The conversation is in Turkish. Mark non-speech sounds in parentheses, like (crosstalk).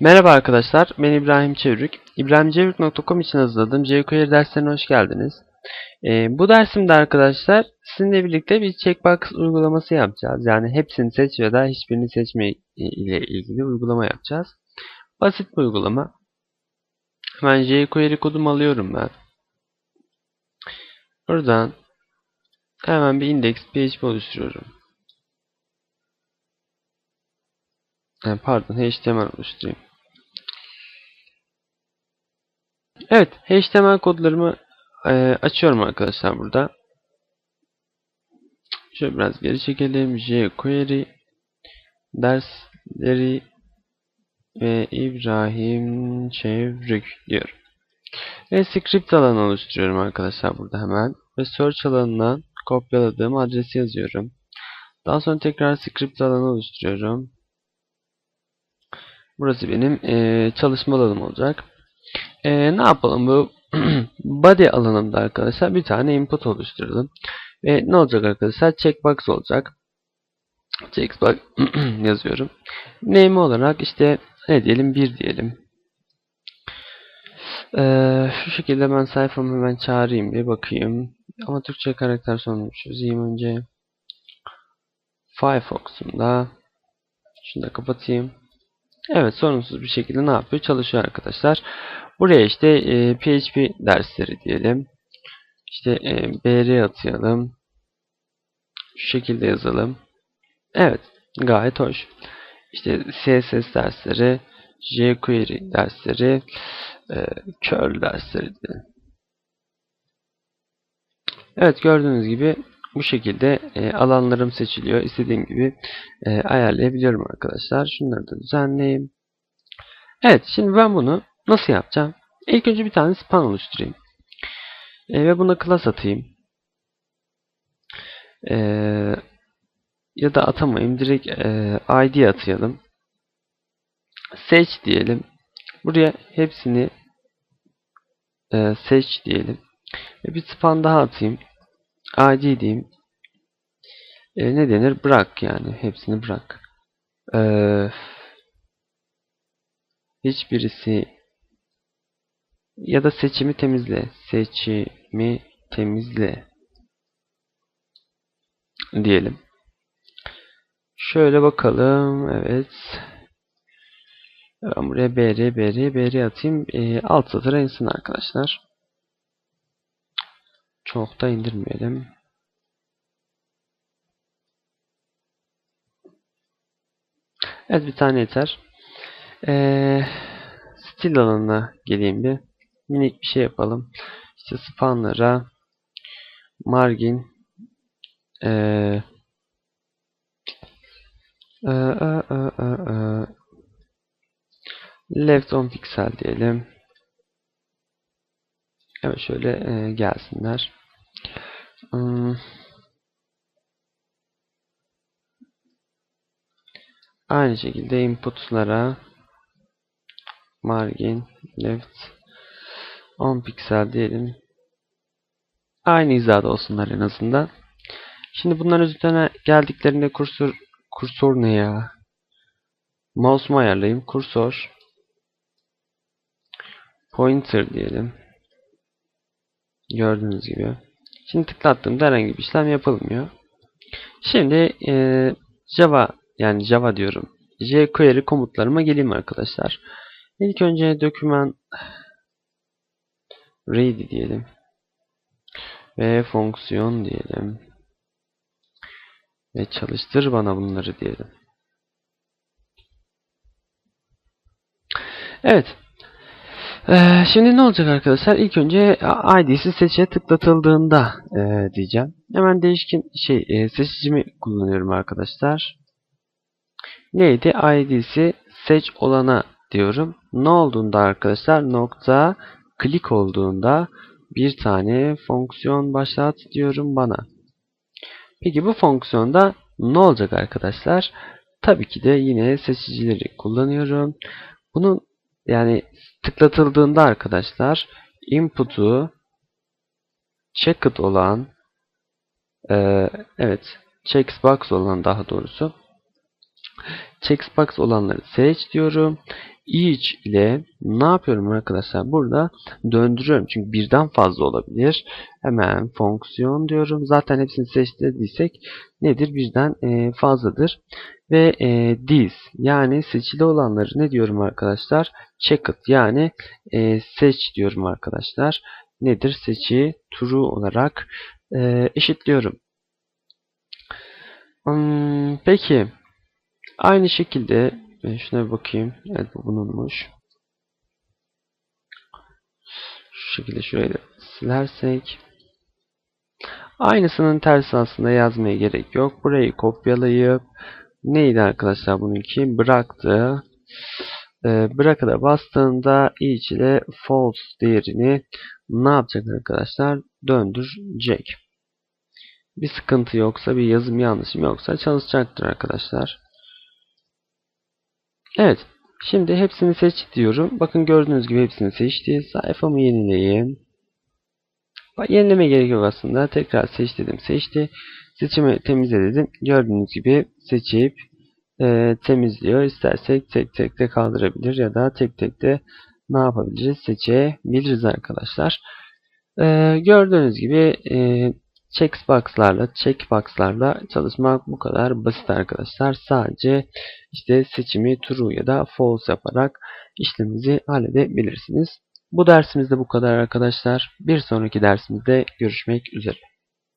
Merhaba arkadaşlar, ben İbrahim Çevrük. İbrahimcevrik.com için hazırladığım jQuery derslerine hoş geldiniz. Ee, bu dersimde arkadaşlar sizinle birlikte bir checkbox uygulaması yapacağız. Yani hepsini seç ya da hiçbirini seçme ile ilgili uygulama yapacağız. Basit bir uygulama. Hemen jQuery kodumu alıyorum ben. Buradan hemen bir index PHP oluşturuyorum. Pardon HTML oluşturayım. Evet, HTML kodlarımı e, açıyorum arkadaşlar burada. Şöyle biraz geri çekelim. jQuery dersleri ve İbrahim Çevrük diyorum. Ve script alanı oluşturuyorum arkadaşlar burada hemen. Ve search alanından kopyaladığım adresi yazıyorum. Daha sonra tekrar script alanı oluşturuyorum. Burası benim e, çalışma alanım olacak. E, ne yapalım bu (clears throat) body alanımda arkadaşlar bir tane input oluşturalım. Ve ne olacak arkadaşlar? Checkbox olacak. Checkbox (clears throat) yazıyorum. Name olarak işte ne diyelim? 1 diyelim. Ee, şu şekilde ben sayfamı hemen çağırayım bir bakayım. Ama Türkçe karakter sonunu çözeyim önce. Firefox'umda. Şunu da kapatayım. Evet sorunsuz bir şekilde ne yapıyor? Çalışıyor arkadaşlar. Buraya işte e, PHP dersleri diyelim. İşte e, BR atayalım. Şu şekilde yazalım. Evet gayet hoş. İşte CSS dersleri, jQuery dersleri, e, curl dersleri diyelim. Evet gördüğünüz gibi bu şekilde e, alanlarım seçiliyor. İstediğim gibi e, ayarlayabiliyorum arkadaşlar. Şunları da düzenleyeyim. Evet şimdi ben bunu nasıl yapacağım? İlk önce bir tane span oluşturayım. E, ve buna class atayım. E, ya da atamayayım. Direkt e, id atayalım. Seç diyelim. Buraya hepsini e, seç diyelim. Ve bir span daha atayım. id diyeyim. E, ne denir? Bırak yani. Hepsini bırak. E, hiçbirisi ya da seçimi temizle. Seçimi temizle. Diyelim. Şöyle bakalım. Evet. Ben buraya br br br atayım. E, alt satıra insin arkadaşlar. Çok da indirmeyelim. Evet bir tane yeter. Ee, stil alanına geleyim bir. Minik bir şey yapalım. İşte spanlara margin ee, e, e, e, e, e, left 10 piksel diyelim. Evet şöyle e, gelsinler. Hmm. Aynı şekilde inputlara margin left 10 piksel diyelim. Aynı hizada olsunlar en azından. Şimdi bunların üzerine geldiklerinde kursor kursor ne ya? Mouse'umu ayarlayayım. Kursor pointer diyelim. Gördüğünüz gibi. Şimdi tıklattığımda herhangi bir işlem yapılmıyor. Şimdi e, Java yani Java diyorum. jQuery komutlarıma geleyim arkadaşlar. İlk önce doküman ready diyelim. Ve fonksiyon diyelim. Ve çalıştır bana bunları diyelim. Evet. Ee, şimdi ne olacak arkadaşlar? İlk önce ID'si seçe tıklatıldığında e, diyeceğim. Hemen değişken şey e, seçicimi kullanıyorum arkadaşlar. Neydi? ID'si seç olana diyorum. Ne olduğunda arkadaşlar? Nokta klik olduğunda bir tane fonksiyon başlat diyorum bana. Peki bu fonksiyonda ne olacak arkadaşlar? Tabii ki de yine seçicileri kullanıyorum. Bunun yani tıklatıldığında arkadaşlar input'u checked olan e, evet checkbox olan daha doğrusu checkbox olanları seç diyorum. each ile ne yapıyorum arkadaşlar? Burada döndürüyorum. Çünkü birden fazla olabilir. Hemen fonksiyon diyorum. Zaten hepsini seçtiysek nedir? Birden e, fazladır. Ve e, this yani seçili olanları ne diyorum arkadaşlar? Checked yani e, seç diyorum arkadaşlar. Nedir? Seçi true olarak e, eşitliyorum. Hmm, peki. Aynı şekilde ben şuna bir bakayım. Evet bu bununmuş. Şu şekilde şurayı da silersek. Aynısının tersi aslında yazmaya gerek yok. Burayı kopyalayıp neydi arkadaşlar bununki? Bıraktı. Ee, bırak'a da bastığında each ile false değerini ne yapacak arkadaşlar? Döndürecek. Bir sıkıntı yoksa, bir yazım yanlışım yoksa çalışacaktır arkadaşlar. Evet. Şimdi hepsini seç diyorum. Bakın gördüğünüz gibi hepsini seçti. Sayfamı yenileyeyim. Yenileme gerek yok aslında. Tekrar seç dedim. Seçti. Seçimi temizle dedim. Gördüğünüz gibi seçip e, temizliyor. İstersek tek tek de kaldırabilir ya da tek tek de ne yapabiliriz? Seçebiliriz arkadaşlar. E, gördüğünüz gibi e, checkbox'larla, checkbox'larla çalışmak bu kadar basit arkadaşlar. Sadece işte seçimi true ya da false yaparak işlemimizi halledebilirsiniz. Bu dersimizde bu kadar arkadaşlar. Bir sonraki dersimizde görüşmek üzere.